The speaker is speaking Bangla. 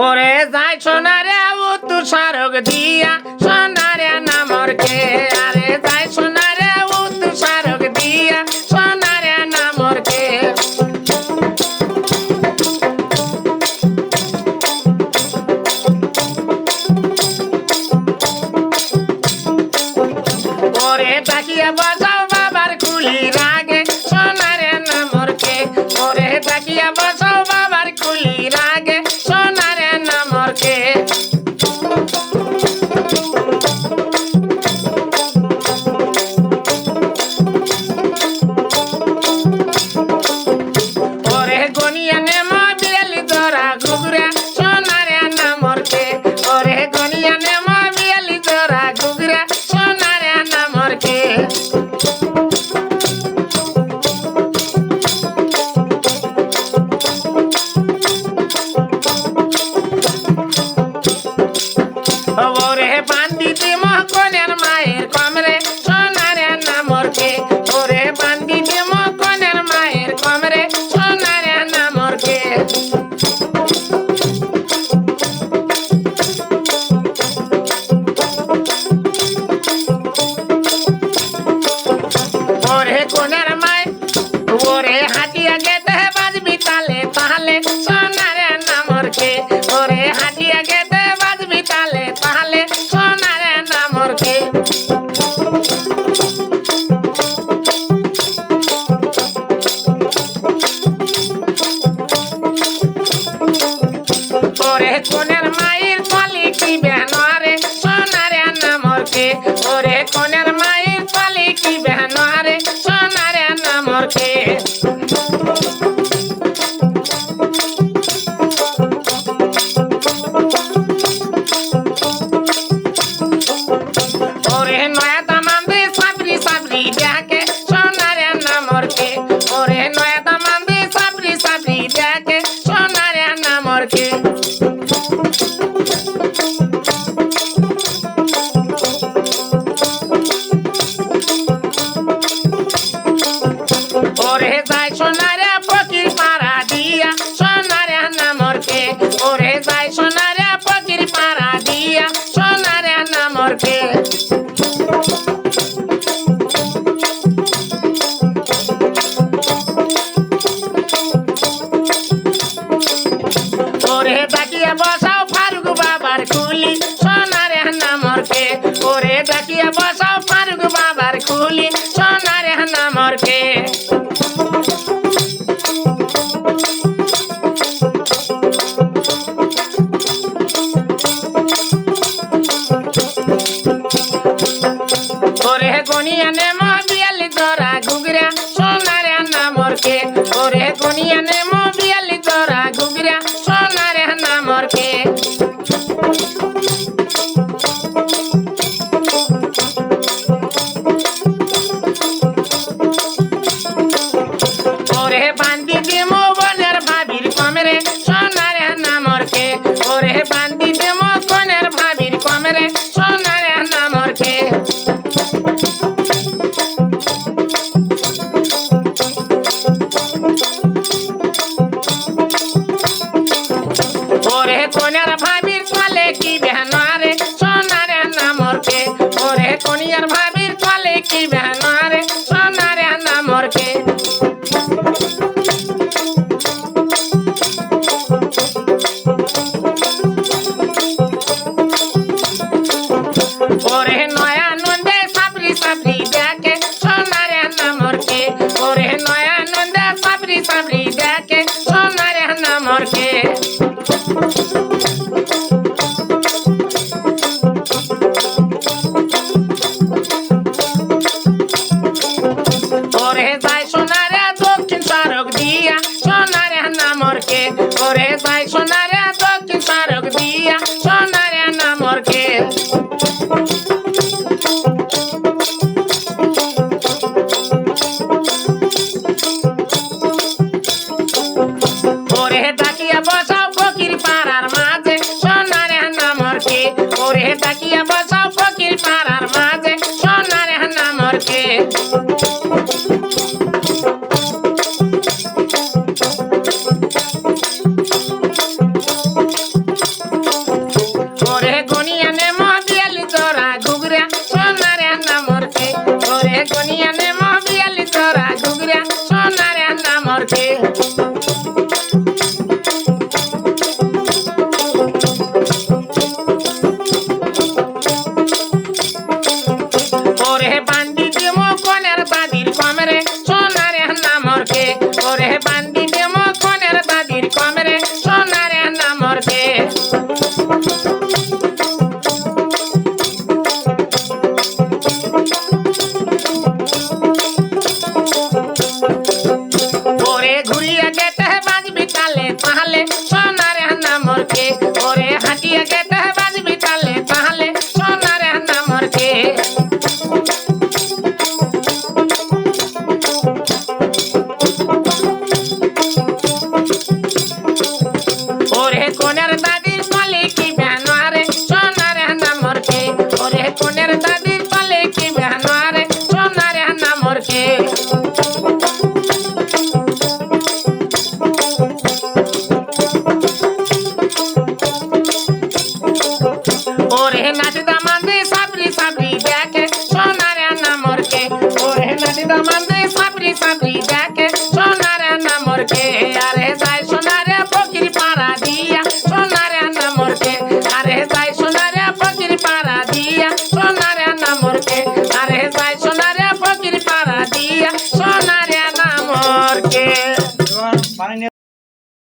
ওরে যাই সোনারে ও তুষারক দিয়া সোনা Thank you. কোনের মায়ের পালি কি বেহনারে সোনারে আনা মরকে। ওরে কোনের মায়ের পালি কি বেহনারে সোনারে আনা মরকে। ওরে ডাকিয়া বসাও ফারুক বাবার কুলি সোনারে নামরকে ওরে ডাকিয়া বস সম্পর্কে ওরে যায় সোনারে দক্ষিণ পারক দিয়া সোনারে নামরকে ওরে যায় সোনার ওরে গনিয়া নে মবিয়ালি তোরা ঘুগরা সোনার আন্না মরছে ওরে গনিয়া নে মবিয়ালি তোরা ঘুগরা সোনার আন্না মরছে ওরে নাটি দামান্দি সাবরি সাবরি দেখে সোনারে নামরকে ওরে নাটি দামান্দি সাবরি সাবরি দেখে